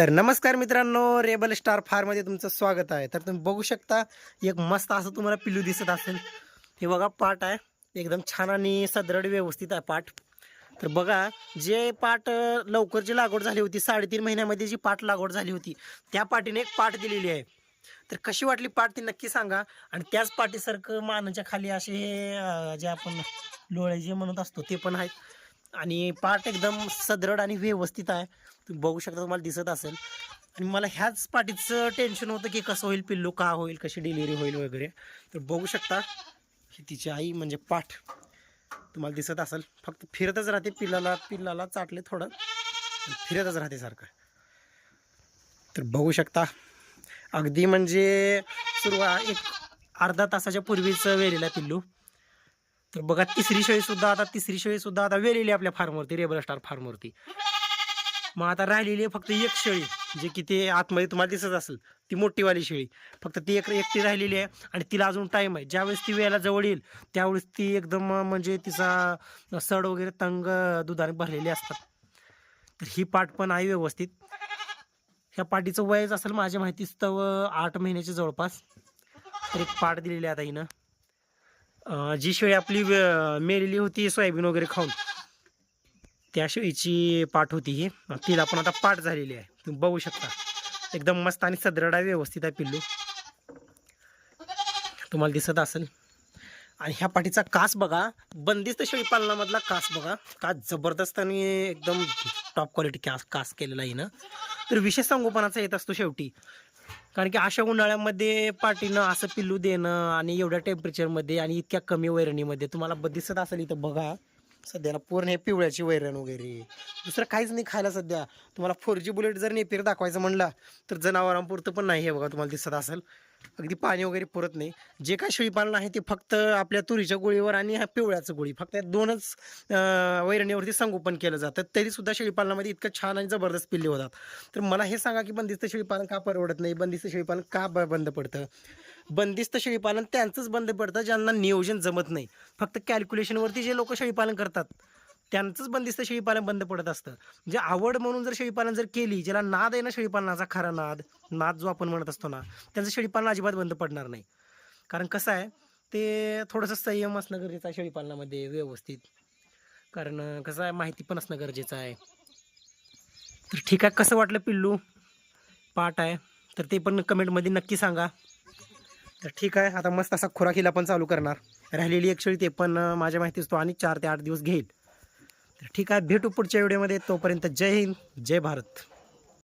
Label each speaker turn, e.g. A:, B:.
A: तर नमस्कार मित्रांनो रेबल स्टार फारमध्ये तुमचं स्वागत आहे. तर तुम्ही बघू शकता एक मस्त असं तुम्हाला पिल्लू दिसत असेल. हे बघा पाट आहे. एकदम छान आणि सदृढ व्यवस्थित आहे पाट तर बघा जे पाट लवकर जी लागवड झाली होती साडेतीन महिन्यामध्ये जी पाट लागवड झाली होती त्या पाटीने एक पाट दिलेली आहे. तर कशी वाटली पाट ती नक्की सांगा. आणि त्याच पाटीसारखं मानाच्या खाली असे हे जे आपण लोळे जे म्हणत असतो ते पण आहेत. आणि पाठ एकदम सदृढ आणि व्यवस्थित आहे. तुम्ही बघू शकता तुम्हाला दिसत असेल. आणि मला ह्याच पाठीचं टेन्शन होतं की कसं होईल पिल्लू का होईल कशी डिलिव्हरी होईल वगैरे. तर बघू शकता ही तिची आई म्हणजे पाठ. तुम्हाला दिसत असेल फक्त फिरतच राहते पिल्लाला पिल्लाला चाटले थोडं फिरतच राहते सारखं. तर बघू शकता अगदी म्हणजे सुरुवात एक अर्धा तासाच्या पूर्वीच वेळेला पिल्लू. तर बघा तिसरी शेळी सुद्धा आता तिसरी शेळी सुद्धा आता वेलेली आपल्या फार्मवरती रेबल स्टार फार्मवरती मग आता राहिलेली आहे फक्त एक शेळी जे की ते आतमध्ये तुम्हाला दिसत असेल ती मोठीवाली शेळी. फक्त ती एक एकटी राहिलेली आहे आणि तिला अजून टाईम आहे. ज्यावेळेस ती वेळेला जवळ येईल त्यावेळेस ती एकदम म्हणजे तिचा सड वगैरे तंग दुधाने भरलेली असतात. तर ही पाट पण आहे व्यवस्थित. ह्या पाठीचं वयच असेल माझ्या माहितीच तर आठ महिन्याच्या जवळपास. तर एक पाठ दिलेली आहे आता हिनं. जी शेळी आपली मेलेली होती सोयाबीन वगैरे खाऊन. त्या शेळीची पाठ होती ही. तिला पण आता पाठ झालेली आहे. तुम्ही बघू शकता. एकदम मस्त आणि सदृढ आहे व्यवस्थित आहे पिल्लू. तुम्हाला दिसत असेल. आणि ह्या पाठीचा कास बघा. बंदिस्त शेळी पालनामधला कास बघा. कास जबरदस्त आणि एकदम टॉप क्वालिटी कास कास केलेला आहे ना तर विशेष संगोपनाचा येत असतो शेवटी. कारण की अशा उन्हाळ्यामध्ये पाठीनं असं पिल्लू देणं आणि एवढ्या टेम्परेचरमध्ये आणि इतक्या कमी वैरणीमध्ये तुम्हाला ब- दिसत असेल इथं बघा. सध्याला पूर्ण हे पिवळ्याची वैरण वगैरे. दुसरं काहीच नाही खायला सध्या. तुम्हाला फोर जी बुलेट जर नेपेर दाखवायचं म्हणला तर जनावरांपुरतं पण नाही हे बघा तुम्हाला दिसत असेल. अगदी पाणी वगैरे पुरत नाही. जे काय शेळीपालन आहे ते फक्त आपल्या तुरीच्या गोळीवर आणि ह्या पिवळ्याचं गोळी. फक्त या दोनच वैरणीवरती संगोपन केलं जातं. तरीसुद्धा शेळीपालनामध्ये इतकं छान आणि जबरदस्त पिल्ले होतात. तर मला हे सांगा की बंदिस्त शेळीपालन का परवडत नाही? बंदिस्त शेळीपालन का ब- बंद पडतं? बंदिस्त शेळीपालन त्यांचंच बंद पडतं ज्यांना नियोजन जमत नाही. फक्त कॅल्क्युलेशनवरती जे लोक शेळीपालन करतात. त्यांचंच बंदिस्त शेळीपालन बंद पडत असतं. म्हणजे आवड म्हणून जर शेळीपालन जर केली ज्याला नाद आहे ना शेळीपालनाचा खरा नाद नाद जो आपण म्हणत असतो ना त्यांचं शेळीपालन अजिबात बंद पडणार नाही. कारण कसं आहे ते थोडंसं संयम असणं गरजेचं आहे शेळीपालनामध्ये व्यवस्थित. कारण कसं आहे माहिती पण असणं गरजेचं आहे. तर ठीक आहे कसं वाटलं पिल्लू? पाठ आहे. तर ते पण कमेंटमध्ये नक्की सांगा. तर ठीक आहे आता मस्त असा खुराकीला पण चालू करणार. राहिलेली एक शेळी ते पण माझ्या माहितीच तो आणि चार ते आठ दिवस घेईल. ठीक आहे भेटू पुढच्या व्हिडिओमध्ये. तोपर्यंत जय हिंद जय भारत.